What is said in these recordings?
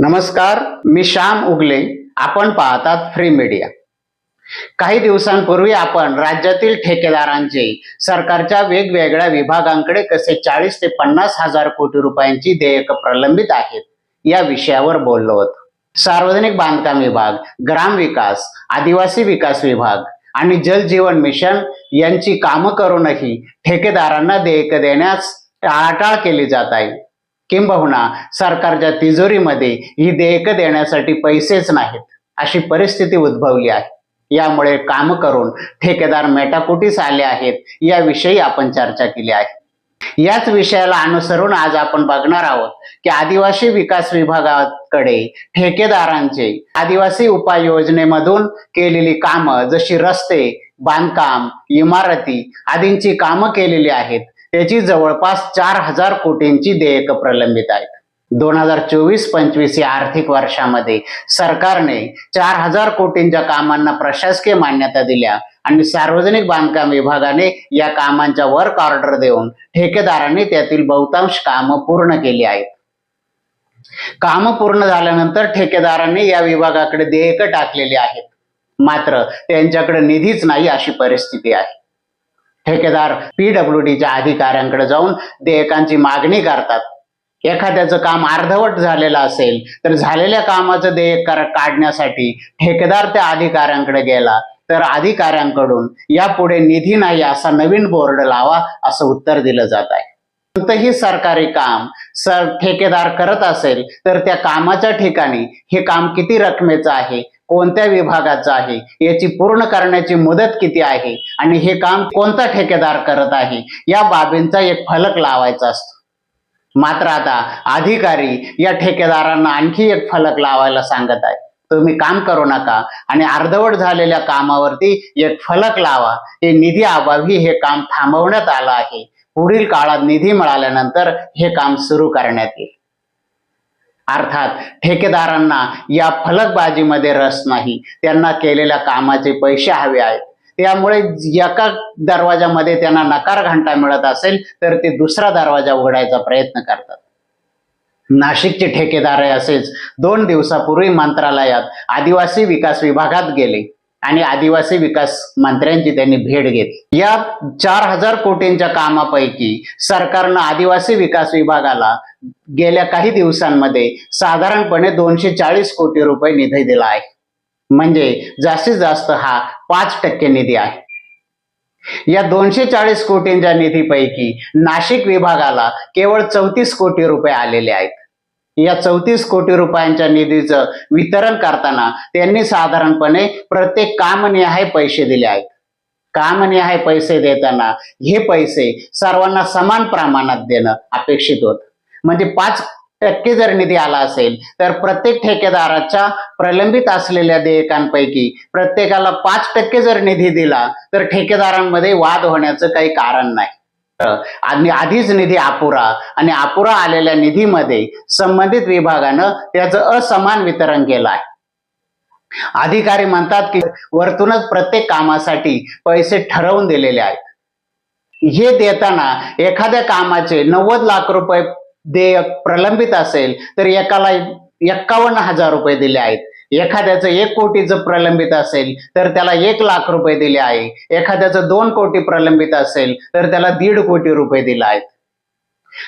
नमस्कार मी श्याम उगले. आपण पाहतात फ्री मीडिया काही दिवसांपूर्वी आपण राज्यातील ठेकेदारांचे सरकारच्या वेगवेगळ्या विभागांकडे कसे चाळीस ते पन्नास हजार कोटी रुपयांची देयक प्रलंबित आहेत या विषयावर बोललो होतो. सार्वजनिक बांधकाम विभाग ग्राम विकास आदिवासी विकास विभाग आणि जल जीवन मिशन यांची कामं करूनही ठेकेदारांना देयक देण्यास टाळाटाळ केली जात आहे. किंबहुना सरकारच्या तिजोरीमध्ये ही देयक देण्यासाठी पैसेच नाहीत. अशी परिस्थिती उद्भवली आहे. यामुळे काम करून ठेकेदार मेटाकुटीस आले आहेत याविषयी आपण चर्चा केली आहे. याच विषयाला अनुसरून आज आपण बघणार आहोत की आदिवासी विकास विभागाकडे ठेकेदारांचे आदिवासी उपाययोजनेमधून केलेली कामं जशी रस्ते बांधकाम इमारती आदींची कामं केलेली आहेत. त्याची जवळपास चार हजार कोटींची देयक प्रलंबित आहेत. दोन हजार चोवीस पंचवीस या आर्थिक वर्षामध्ये सरकारने चार हजार कोटींच्या कामांना प्रशासकीय मान्यता दिल्या आणि सार्वजनिक बांधकाम विभागाने या कामांच्या वर्क ऑर्डर देऊन ठेकेदारांनी त्यातील बहुतांश कामं पूर्ण केली आहेत. कामं पूर्ण झाल्यानंतर ठेकेदारांनी या विभागाकडे देयक टाकलेली आहेत. मात्र त्यांच्याकडे निधीच नाही अशी परिस्थिती आहे. ठेकेदार पीडब्ल्यू डीच्या अधिकाऱ्यांकडे जाऊन देयकांची मागणी करतात. एखाद्याचं काम अर्धवट झालेलं असेल तर झालेल्या कामाचं देयक काढण्यासाठी ठेकेदार त्या अधिकाऱ्यांकडे गेला. तर अधिकाऱ्यांकडून यापुढे निधी नाही असा नवीन बोर्ड लावा असं उत्तर दिलं जात आहे. कोणतंही सरकारी काम सर ठेकेदार करत असेल तर त्या कामाच्या ठिकाणी हे काम किती रकमेचं आहे कोणत्या विभागाचं आहे? याची पूर्ण करण्याची मुदत किती आहे? आणि हे काम कोणता ठेकेदार करत आहे? या बाबींचा एक फलक लावायचा असतो. मात्र आता अधिकारी या ठेकेदारांना आणखी एक फलक लावायला सांगत आहे तुम्ही काम करू नका आणि अर्धवट झालेल्या कामावरती एक फलक लावा. हे निधी अभावी हे काम थांबवण्यात आलं आहे. पुढील काळात निधी मिळाल्यानंतर हे काम सुरू करण्यात येईल. अर्थात ठेकेदारांना या फलकबाजीमध्ये रस नाही. त्यांना केलेल्या कामाचे पैसे हवे आहेत. त्यामुळे एका दरवाजामध्ये त्यांना नकार घंटा मिळत असेल तर ते दुसरा दरवाजा उघडायचा प्रयत्न करतात. नाशिकचे ठेकेदार असेच दोन दिवसापूर्वी मंत्रालयात आदिवासी विकास विभागात गेले आणि आदिवासी विकास मंत्र्यांची त्यांनी भेट घेतली. या चार हजार कोटींच्या कामापैकी सरकारनं आदिवासी विकास विभागाला गेल्या काही दिवसांमध्ये साधारणपणे दोनशे चाळीस कोटी रुपये निधी दिला आहे. म्हणजे जास्तीत जास्त हा पाच टक्के निधी आहे. या दोनशे चाळीस कोटींच्या निधीपैकी नाशिक विभागाला केवळ चौतीस कोटी रुपये आलेले आहेत. या चौतीस कोटी रुपयांच्या निधीचं वितरण करताना त्यांनी साधारणपणे प्रत्येक कामनिहाय पैसे दिले आहेत. कामनिहाय पैसे देताना हे पैसे सर्वांना समान प्रमाणात देणं अपेक्षित होतं. म्हणजे पाच टक्के जर निधी आला असेल तर प्रत्येक ठेकेदाराच्या प्रलंबित असलेल्या देयकांपैकी प्रत्येकाला पाच टक्के जर निधी दिला तर ठेकेदारांमध्ये वाद होण्याचं काही कारण नाही. आणि आधीच निधी अपुरा आणि अपुरा आलेल्या निधीमध्ये संबंधित विभागानं त्याचं असमान वितरण केलं आहे. अधिकारी म्हणतात की वरतूनच प्रत्येक कामासाठी पैसे ठरवून दिलेले आहेत. हे देताना एखाद्या कामाचे नव्वद लाख रुपये देयक प्रलंबित असेल तर एकाला एक्कावन्न हजार रुपये दिले आहेत. एखाद्याचं एक कोटीचं प्रलंबित असेल तर त्याला एक लाख रुपये दिले आहे. एखाद्याचं दोन कोटी प्रलंबित असेल तर त्याला दीड कोटी रुपये दिला आहेत.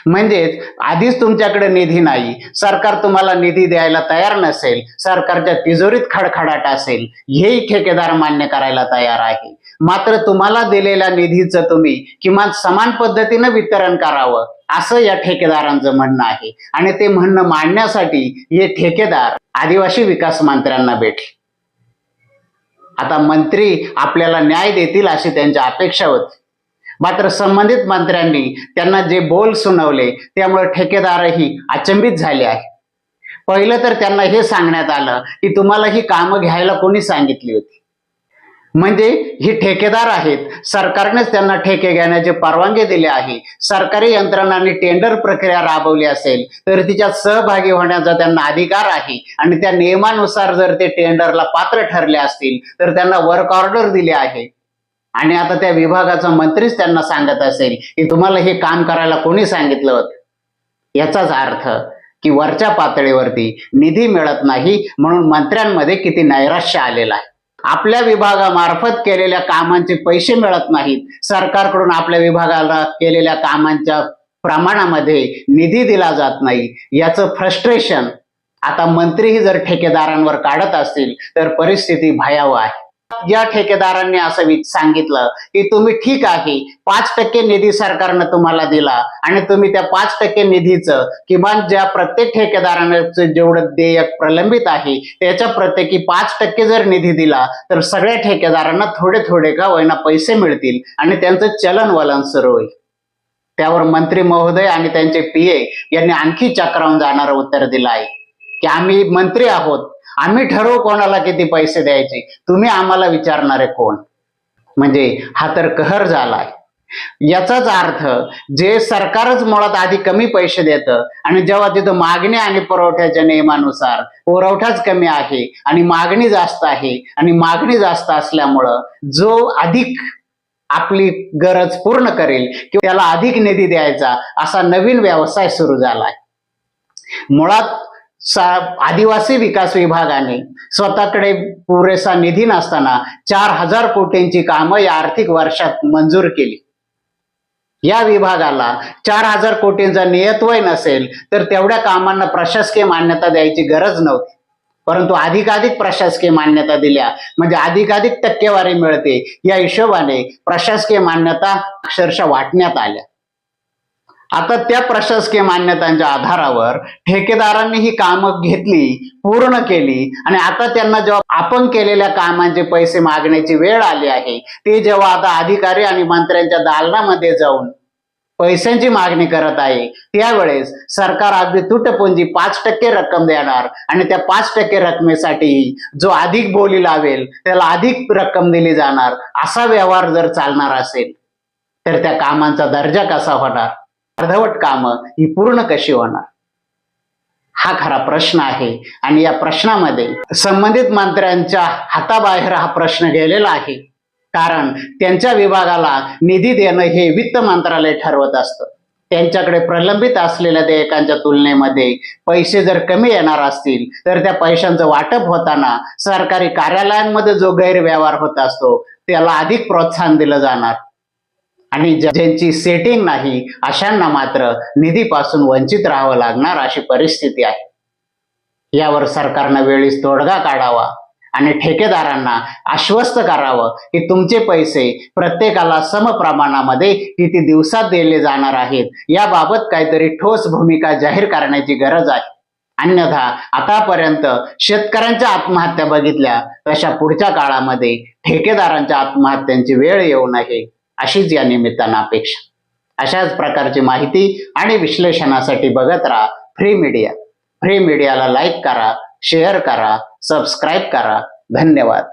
म्हणजेच आधीच तुमच्याकडे निधी नाही. सरकार तुम्हाला निधी द्यायला तयार नसेल सरकारच्या तिजोरीत खडखडाट असेल हेही ठेकेदार मान्य करायला तयार आहे. मात्र तुम्हाला दिलेल्या निधीचं तुम्ही किमान समान पद्धतीनं वितरण करावं असं या ठेकेदारांचं म्हणणं आहे. आणि ते म्हणणं मांडण्यासाठी हे ठेकेदार आदिवासी विकास मंत्र्यांना भेटले. आता मंत्री आपल्याला न्याय देतील अशी त्यांची अपेक्षा होती. मात्र संबंधित मंत्र्यांनी त्यांना जे बोल सुनावले त्यामुळे ठेकेदारही अचंबित झाले आहे पहिलं तर त्यांना हे सांगण्यात आलं की तुम्हाला ही कामं घ्यायला कोणी सांगितली होती? म्हणजे ही ठेकेदार आहेत. सरकारनेच त्यांना ठेके घेण्याचे परवानगी दिले आहे. सरकारी यंत्रणांनी टेंडर प्रक्रिया राबवली असेल तर तिच्यात सहभागी होण्याचा त्यांना अधिकार आहे. आणि त्या नियमानुसार जर ते टेंडरला पात्र ठरले असतील तर त्यांना वर्क ऑर्डर दिले आहे. आणि आता त्या विभागाचा मंत्रीच त्यांना सांगत असेल की तुम्हाला हे काम करायला कोणी सांगितलं होतं? याचाच अर्थ की वरच्या पातळीवरती निधी मिळत नाही म्हणून मंत्र्यांमध्ये किती नैराश्य आलेलं आहे. आपल्या विभागामार्फत केलेल्या कामांचे पैसे मिळत नाहीत. सरकारकडून आपल्या विभागाला केलेल्या कामांच्या प्रमाणामध्ये निधी दिला जात नाही. याचं फ्रस्ट्रेशन आता मंत्रीही जर ठेकेदारांवर काढत असतील तर परिस्थिती भयावह आहे. या ठेकेदारांनी असं वि- सांगितलं की तुम्ही ठीक आहे पाच टक्के निधी सरकारनं तुम्हाला दिला आणि तुम्ही त्या पाच टक्के निधीचं किमान ज्या प्रत्येक ठेकेदारांचं जेवढं देयक प्रलंबित आहे त्याच्या प्रत्येकी पाच टक्के जर निधी दिला तर सगळ्या ठेकेदारांना थोडे थोडे का वयना पैसे मिळतील आणि त्यांचं चलन वलन सुरू होईल. त्यावर मंत्री महोदय आणि त्यांचे पीए यांनी आणखी चक्रावून जाणारं उत्तर दिलं आहे की आम्ही मंत्री आहोत आम्ही ठरवू कोणाला किती पैसे द्यायचे. तुम्ही आम्हाला विचारणारे कोण? म्हणजे हा तर कहर झालाय. याचाच अर्थ जे सरकारच मुळात आधी कमी पैसे देतं आणि जेव्हा तिथं मागणी आणि पुरवठ्याच्या नियमानुसार पुरवठाच कमी आहे आणि मागणी जास्त आहे आणि मागणी जास्त असल्यामुळं जो अधिक आपली गरज पूर्ण करेल किंवा त्याला अधिक निधी द्यायचा असा नवीन व्यवसाय सुरू झालाय. मुळात सा- आदिवासी विकास विभागाने स्वतःकडे पुरेसा निधी नसताना चार हजार कोटींची कामं या आर्थिक वर्षात मंजूर केली. या विभागाला चार हजार कोटींचा नियतवय नसेल तर तेवढ्या कामांना प्रशासकीय मान्यता द्यायची गरज नव्हती. परंतु अधिकाधिक प्रशासकीय मान्यता दिल्या म्हणजे अधिकाधिक टक्केवारी मिळते. या हिशोबाने प्रशासकीय मान्यता अक्षरशः वाटण्यात आल्या. आता त्या प्रशासकीय मान्यतांच्या आधारावर ठेकेदारांनी ही कामं घेतली पूर्ण केली आणि आता त्यांना जेव्हा आपण केलेल्या कामांचे पैसे मागण्याची वेळ आली आहे ते जेव्हा आता अधिकारी आणि मंत्र्यांच्या दालनामध्ये जाऊन पैशांची मागणी करत आहे त्यावेळेस सरकार अगदी तुटपुंजी पाच टक्के रक्कम देणार आणि त्या पाच टक्के रकमेसाठी जो अधिक बोली लावेल त्याला अधिक रक्कम दिली जाणार असा व्यवहार जर चालणार असेल तर त्या कामांचा दर्जा कसा होणार? अर्धवट कामं ही पूर्ण कशी होणार? हा खरा प्रश्न आहे. आणि या प्रश्नामध्ये संबंधित मंत्र्यांच्या हाताबाहेर हा प्रश्न गेलेला आहे. कारण त्यांच्या विभागाला निधी देणं हे वित्त मंत्रालय ठरवत असतं. त्यांच्याकडे प्रलंबित असलेल्या देयकांच्या तुलनेमध्ये पैसे जर कमी येणार असतील तर त्या पैशांचं वाटप होताना सरकारी कार्यालयांमध्ये जो गैरव्यवहार होत असतो त्याला अधिक प्रोत्साहन दिलं जाणार. आणि ज्यांची सेटिंग नाही अशांना मात्र निधीपासून वंचित राहावं लागणार अशी परिस्थिती आहे. यावर सरकारनं वेळीच तोडगा काढावा आणि ठेकेदारांना आश्वस्त करावं की तुमचे पैसे प्रत्येकाला समप्रमाणामध्ये किती दिवसात दिले जाणार आहेत याबाबत काहीतरी ठोस भूमिका जाहीर करण्याची गरज आहे. अन्यथा आतापर्यंत शेतकऱ्यांच्या आत्महत्या बघितल्या तशा पुढच्या काळामध्ये ठेकेदारांच्या आत्महत्यांची वेळ येऊ नये. अशीच या निमित्तानं अपेक्षा. अशाच प्रकारची माहिती आणि विश्लेषणासाठी बघत राहा फ्री मीडिया. फ्री मीडियाला लाईक करा शेअर करा सबस्क्राईब करा. धन्यवाद.